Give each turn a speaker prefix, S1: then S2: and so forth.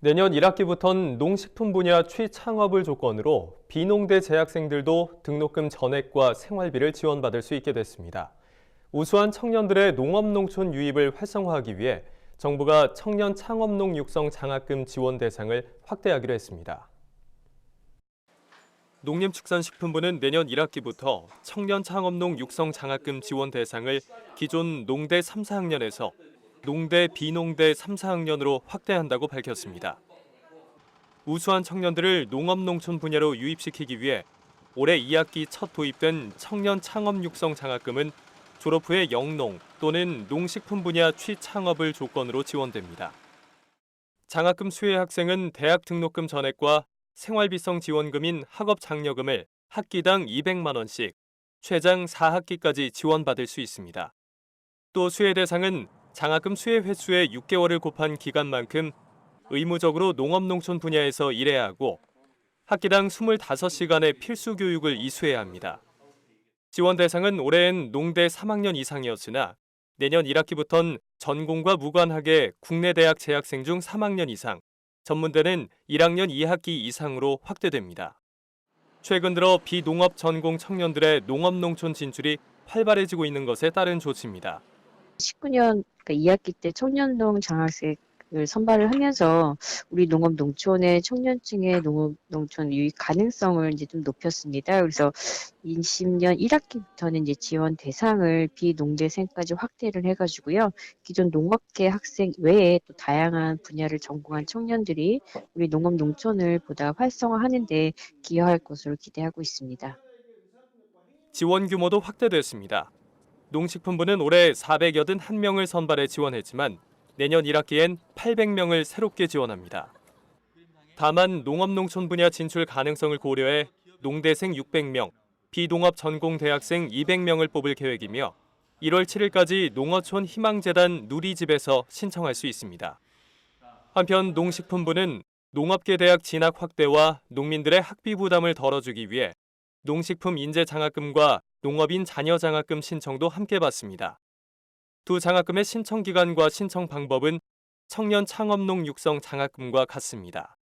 S1: 내년 1학기부터는 농식품 분야 취창업을 조건으로 비농대 재학생들도 등록금 전액과 생활비를 지원받을 수 있게 됐습니다. 우수한 청년들의 농업농촌 유입을 활성화하기 위해 정부가 청년 창업농 육성 장학금 지원 대상을 확대하기로 했습니다. 농림축산식품부는 내년 1학기부터 청년 창업농 육성 장학금 지원 대상을 기존 농대 3, 4학년에서 농대 비농대 3, 4학년으로 확대한다고 밝혔습니다. 우수한 청년들을 농업농촌 분야로 유입시키기 위해 올해 2학기 첫 도입된 청년 창업 육성 장학금은 졸업 후에 영농 또는 농식품 분야 취창업을 조건으로 지원됩니다. 장학금 수혜 학생은 대학 등록금 전액과 생활비성 지원금인 학업 장려금을 학기당 200만 원씩 최장 4학기까지 지원받을 수 있습니다. 또 수혜 대상은 장학금 수혜 횟수의 6개월을 곱한 기간만큼 의무적으로 농업농촌 분야에서 일해야 하고 학기당 25시간의 필수 교육을 이수해야 합니다. 지원 대상은 올해엔 농대 3학년 이상이었으나 내년 1학기부턴 전공과 무관하게 국내 대학 재학생 중 3학년 이상, 전문대는 1학년 2학기 이상으로 확대됩니다. 최근 들어 비농업 전공 청년들의 농업 농촌 진출이 활발해지고 있는 것에 따른 조치입니다.
S2: 19년 그러니까 2학기 때 청년농 장학생을 선발을 하면서 우리 농업 농촌의 청년층의 농업 농촌 유입 가능성을 이제 좀 높였습니다. 그래서 20년 1학기부터는 이제 지원 대상을 비농대생까지 확대를 해가지고요. 기존 농업계 학생 외에 또 다양한 분야를 전공한 청년들이 우리 농업 농촌을 보다 활성화하는데 기여할 것으로 기대하고 있습니다.
S1: 지원 규모도 확대됐습니다. 농식품부는 올해 481명을 선발해 지원했지만 내년 1학기엔 800명을 새롭게 지원합니다. 다만 농업농촌 분야 진출 가능성을 고려해 농대생 600명, 비농업 전공 대학생 200명을 뽑을 계획이며 1월 7일까지 농어촌 희망재단 누리집에서 신청할 수 있습니다. 한편 농식품부는 농업계 대학 진학 확대와 농민들의 학비 부담을 덜어주기 위해 농식품 인재 장학금과 농업인 자녀 장학금 신청도 함께 받습니다. 두 장학금의 신청 기간과 신청 방법은 청년 창업농 육성 장학금과 같습니다.